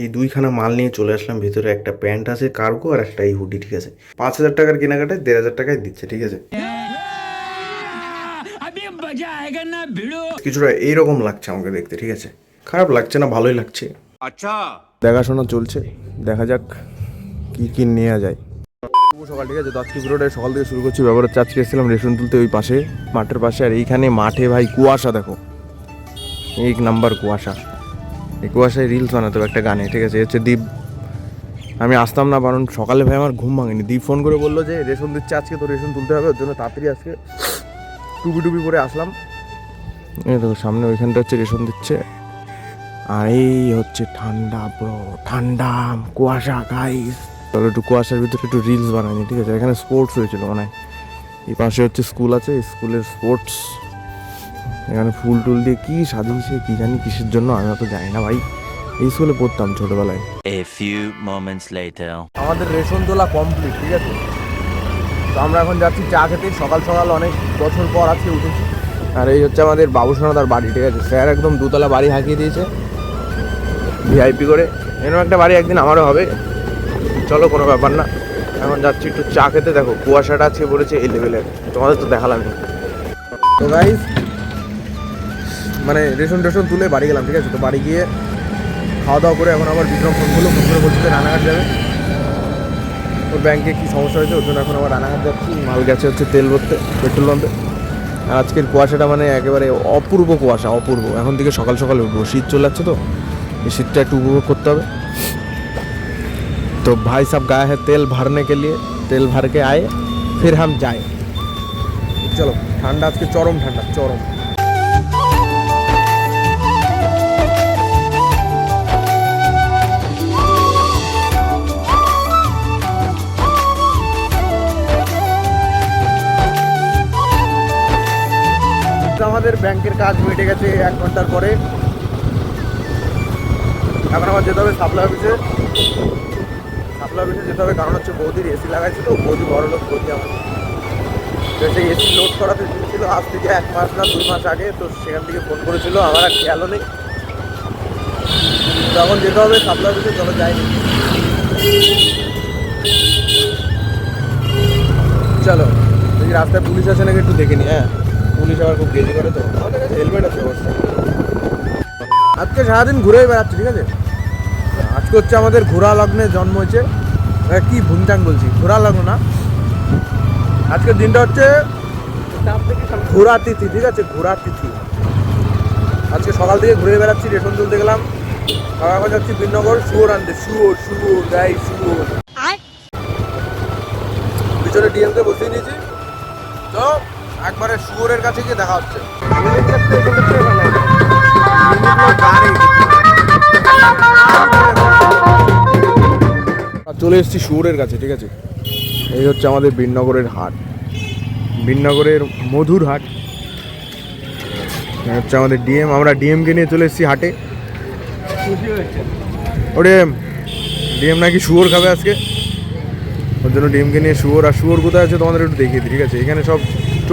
এই দুইখানা মাল নিয়ে চলে আসলাম ভিতরে একটা প্যান্ট আছে কার্গো আর একটা এই হুডি ঠিক আছে? পাঁচ হাজার টাকার কেনাকাটায় দেড় হাজার টাকায় দিচ্ছে ঠিক আছে? কিছুটা এইরকম লাগছে আমাকে দেখতে ঠিক আছে? খারাপ লাগছে না ভালোই লাগছে। আচ্ছা। দেখাশোনা চলছে দেখা যাক কি কি নেওয়া যায়। সকাল ঠিক আছে? দশ আজকে সকাল থেকে শুরু করছি ব্যাপার চার্জ এসেছিলাম রেশন তুলতে ওই পাশে মাঠের পাশে আর এইখানে মাঠে ভাই কুয়াশা দেখো। এক নাম্বার কুয়াশা। এই কুয়াশায় রিলস বানাতে একটা গানে, ঠিক আছে? হচ্ছে দীপ। আমি আসতাম না কারণ সকালে ভাই আমার ঘুম ভাঙেনি। দীপ ফোন করে বলল যে, রেশন দিচ্ছে আজকে তো রেশন তুলতে হবে, ওর জন্য তাড়াতাড়ি আজকে টুপি টুপি করে আসলাম। এই দেখো, সামনে ওইখানটা হচ্ছে রেশন দিচ্ছে। আর এই হচ্ছে ঠান্ডা ব্রো ঠান্ডা কুয়াশা গাইস চলো একটু কুয়াশার ভিতরে একটু রিলস বানাইনি ঠিক আছে? এখানে স্পোর্টস হয়েছিল মানে। এই পাশে হচ্ছে স্কুল আছে স্কুলের স্পোর্টস এখানে ফুল টুল দিয়ে কি সাজিয়েছে কি জানি কিসের জন্য আমি অত জানি না ভাই। এই স্কুলে পড়তাম ছোটবেলায়। A few moments later. আমাদের রেশন তোলা কমপ্লিট ঠিক আছে? তো আমরা এখন যাচ্ছি চা খেতে। সকাল সকাল অনেক বছর পর আজকে উঠেছি। আর এই হচ্ছে আমাদের বাবুসোনাদার বাড়ি ঠিক আছে? স্যার একদম দুতলা বাড়ি হাঁকিয়ে দিয়েছে। ভিআইপি করে। এরকম একটা বাড়ি একদিন আমারও হবে। চলো কোনো ব্যাপার না। এখন যাচ্ছি একটু চা খেতে। দেখো কুয়াশাটা আজকে বলেছে এই লেভেলের তোমাদের তো দেখালাম তো গাইস মানে রেশন টেশন তুলে বাড়ি গেলাম, ঠিক আছে? তো বাড়ি গিয়ে খাওয়া দাওয়া করে এখন আবার বিক্রম ফোন করল ফোন করে বলছে রানাঘাট যাবে। ওর ব্যাংকে কী সমস্যা হয়েছে? ওর জন্য এখন আবার রানাঘাট যাচ্ছি। মাল গেছে হচ্ছে তেল ভরতে, পেট্রোল পাম্পে। আর আজকের কুয়াশাটা মানে একেবারে অপূর্ব কুয়াশা, অপূর্ব। এখন থেকে সকাল সকাল উঠবো। শীত চলে যাচ্ছে তো, এই শীতটা একটু উপভোগ করতে হবে। তো ভাই সাহেব গায়ে হ্যাঁ তেল ভরনে কে লিয়ে, তেল ভারকে আয়ে, ফির হাম যাই চলো, ঠান্ডা আজকে চরম ঠান্ডা, চরম। আমাদের ব্যাংকের কাজ মিটে গেছে এক ঘণ্টার পরে। এখন আবার যেতে হবে সাপ্লাই অফিসে। সাপ্লাই অফিসে যেতে হবে, কারণ হচ্ছে বৌদির এসি লাগাইছে তো বৌদি বড় লোক, বৌদি আমার। সেই এসি লোড করাতে দিয়েছিল আজ থেকে এক মাস না দুই মাস আগে, তো সেখান থেকে ফোন করেছিল, আমার আর খেয়ালও নেই। তখন যেতে হবে সাপ্লাই অফিসে, চলো যাইনি চলো রাস্তায় পুলিশ আছে নাকি একটু দেখে নি হ্যাঁ। পুলিশ আবার খুব গেজি করে তো। আমাদের কাছে হেলমেট আছে অবশ্যই আজকে সারাদিন ঘুরেই বেড়াচ্ছি ঠিক আছে? আজকে হচ্ছে আমাদের ঘোড়া লগ্নে জন্ম হয়েছে। কি ভুংটাং বলছি? ঘোড়া লগ্ন না? আজকের দিনটা হচ্ছে ঘোড়া তিথি ঠিক আছে? ঘোড়া তিথি। আজকে সকাল থেকে ঘুরে বেড়াচ্ছি রেশন তুলতে গেলাম। যাচ্ছি বিনগর শুয়োর আনতে। শুয়োর শুয়োর গাই শুয়োর। পিছনে ডিএমকে বসিয়ে নিয়েছি। তো একবারে শুয়োরের কাছে গিয়ে দেখা হচ্ছে। চলে এসেছি শুয়োরের কাছে, ঠিক আছে? এই হচ্ছে আমাদের বিনগরের হাট। বিনগরের মধুর হাট। হচ্ছে আমাদের ডিএম। আমরা ডিএমকে নিয়ে চলে এসেছি হাটে। ওরে ডিএম নাকি শুয়োর খাবে আজকে? ওর জন্য ডিমকে নিয়ে শুয়োর। আর শুয়োর কোথায় আছে তোমাদের একটু দেখিয়ে দিই, ঠিক আছে? এখানে সব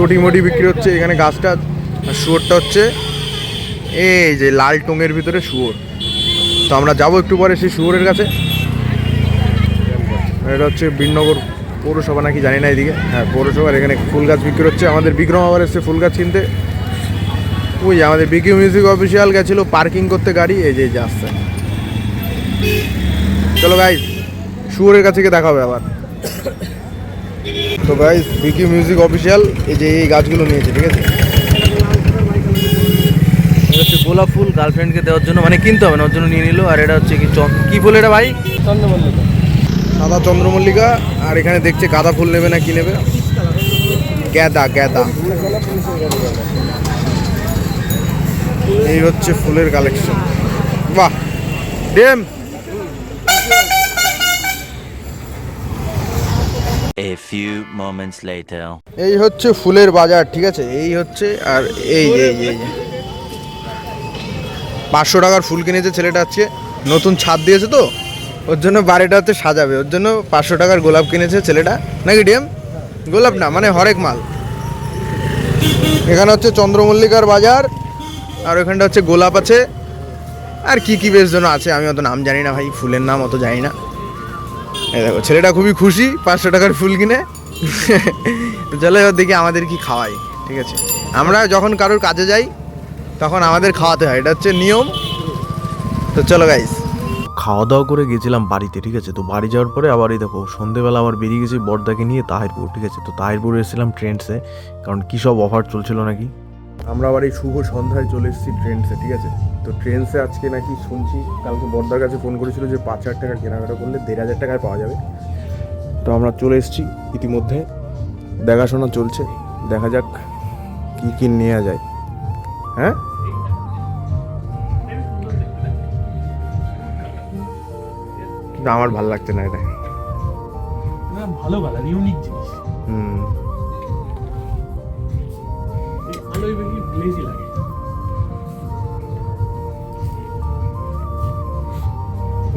চটি মটি বিক্রি হচ্ছে, এখানে গাছটা আর শুয়োরটা হচ্ছে এই যে লাল টঙের ভিতরে শুয়োর। তো আমরা যাব একটু পরে সেই শুয়োরের কাছে। এটা হচ্ছে বিনগর পৌরসভা নাকি জানি না এদিকে। হ্যাঁ পৌরসভার এখানে ফুল গাছ বিক্রি হচ্ছে। আমাদের বিক্রম আবার এসছে ফুল গাছ কিনতে। ওই আমাদের বিকি মিউজিক অফিসিয়াল গেছিল পার্কিং করতে গাড়ি, এই যে আসছে। চলো গাইজ শুয়োরের কাছে গিয়ে দেখাবে আবার। তো গাইজ বিকি মিউজিক অফিসিয়াল এই যে এই গাছগুলো নিয়েছে ঠিক আছে? এটা হচ্ছে গোলাপ ফুল গার্লফ্রেন্ডকে দেওয়ার জন্য মানে কিনতে হবে না ওর জন্য নিয়ে নিল আর এটা হচ্ছে কি কি ফুল এটা ভাই? চন্দ্রমল্লিকা। সাদা চন্দ্রমল্লিকা আর এখানে দেখছে গাঁদা ফুল নেবে না কি নেবে? গ্যাদা গ্যাদা এই হচ্ছে ফুলের কালেকশন বাহ! ডেম A few moments later. এই হচ্ছে ফুলের বাজার, ঠিক আছে? এই হচ্ছে আর এই এই এই পাঁচশো টাকার ফুল কিনেছে ছেলেটা আজকে। নতুন ছাদ দিয়েছে তো? ওর জন্য বাড়িটা হচ্ছে সাজাবে। ওর জন্য পাঁচশো টাকার গোলাপ কিনেছে ছেলেটা। নাকি ডিএম? গোলাপ না মানে হরেক মাল। এখানে হচ্ছে চন্দ্রমল্লিকার বাজার, আর ওখানটা হচ্ছে গোলাপ আছে। আর কি কি বেশ জন্য আছে, আমি অত নাম জানি না ভাই, ফুলের নাম অত জানি না। দেখো, ছেলেটা খুবই খুশি, পাঁচশো টাকার ফুল কিনে। তো চলো এবার দেখি আমাদের কি খাওয়াই ঠিক আছে? আমরা যখন কারোর কাজে যাই, তখন আমাদের খাওয়াতে হয়, এটা হচ্ছে নিয়ম। তো চলো গাইস খাওয়া দাওয়া করে গেছিলাম বাড়িতে, ঠিক আছে? তো বাড়ি যাওয়ার পরে আবার এই দেখো, সন্ধেবেলা আবার বেরিয়ে গেছি বর্দাকে নিয়ে তাহিরপুর, ঠিক আছে? তো তাহিরপুরে এসেছিলাম ট্রেন্ডসে কারণ কী সব অফার চলছিল নাকি? আমরা আবার এই শুভ সন্ধ্যায় চলে এসেছি ট্রেন্ডসে ঠিক আছে? তো ট্রেনসে আজকে নাকি শুনছি কালকে বর্দার কাছে ফোন করেছিল যে পাঁচ হাজার টাকার কেনাকাটা করলে দেড় হাজার টাকায় পাওয়া যাবে। তো আমরা চলে এসেছি ইতিমধ্যে। দেখাশোনা চলছে দেখা যাক কী কী নেওয়া যায়। হ্যাঁ? কিন্তু আমার ভালো লাগছে না এটা। না, ভালো ইউনিক জিনিস। হুম। আলোয় বেশি গ্লেজি লাগে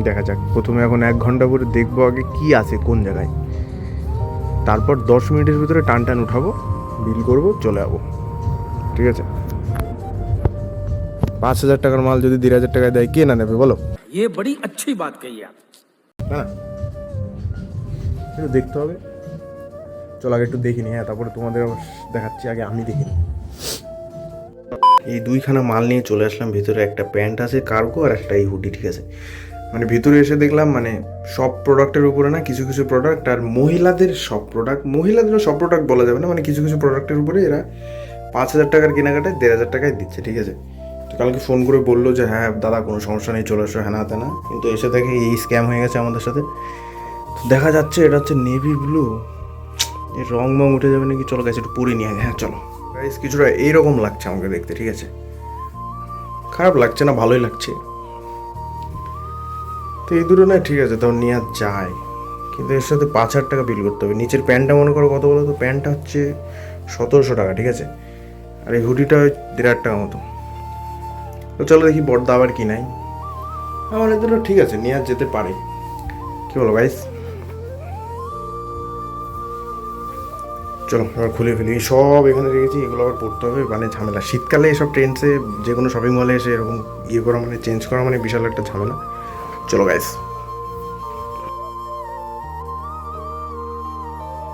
দেখা যাক প্রথমে এখন এক ঘন্টা করে দেখবো আগে কি আছে কোন জায়গায় তারপর দশ মিনিটের ভিতরে টান টান উঠাবো বিল করবো চলে যাবো ঠিক আছে পাঁচ হাজার টাকার মাল যদি দেড় হাজার টাকায় দেয় কে না নেবে বলো ये बड़ी अच्छी बात कही आप হ্যাঁ একটু দেখতে হবে চলো আগে একটু দেখিনি হ্যাঁ তারপরে তোমাদের আবার দেখাচ্ছি আগে আমি দেখিনি এই দুইখানা মাল নিয়ে চলে আসলাম, ভিতরে একটা প্যান্ট আছে, কার্গো আর একটা এই হুডি, ঠিক আছে? মানে ভিতরে এসে দেখলাম মানে সব প্রোডাক্টের উপরে না কিছু কিছু প্রোডাক্ট আর মহিলাদের সব প্রোডাক্ট মহিলাদেরও সব প্রোডাক্ট বলা যাবে না মানে কিছু কিছু প্রোডাক্টের উপরে এরা পাঁচ হাজার টাকার কেনাকাটায় দেড় হাজার টাকায় দিচ্ছে, ঠিক আছে? তো কালকে ফোন করে বলল যে হ্যাঁ দাদা, কোনো সমস্যা নেই, চলে এসো হ্যাঁ না কিন্তু এসে দেখে এই স্ক্যাম হয়ে গেছে আমাদের সাথে। তো দেখা যাচ্ছে এটা হচ্ছে নেভি ব্লু এর রং মং উঠে যাবে নাকি? চলো গেছে একটু পরে নিয়ে হ্যাঁ চলো। গাইস কিছুটা এইরকম লাগছে আমাকে দেখতে, ঠিক আছে? খারাপ লাগছে না, ভালোই লাগছে। তো এই দুটো না ঠিক আছে, তখন নেওয়া যায় কিন্তু এর সাথে পাঁচ হাজার টাকা বিল করতে হবে। নিচের প্যান্টটা মনে করো কত বলো তো? প্যান্টটা হচ্ছে সতেরোশো টাকা, ঠিক আছে? আর এই হুডিটা ওই দেড় হাজার টাকা মতো। তো চলো দেখি, বড়দা আবার কি নাই আমার দুটো ঠিক আছে নেওয়া যেতে পারে। কী বলো গাইস চলো, এবার খুলে ফেলি। সব এখানে রেখেছি, এগুলো আবার পড়তে হবে। মানে ঝামেলা। শীতকালে এসব ট্রেন্ডসে যে কোনো শপিং মলে এসে এরকম ইয়ে করা মানে চেঞ্জ করা মানে বিশাল একটা ঝামেলা। চলো গাইস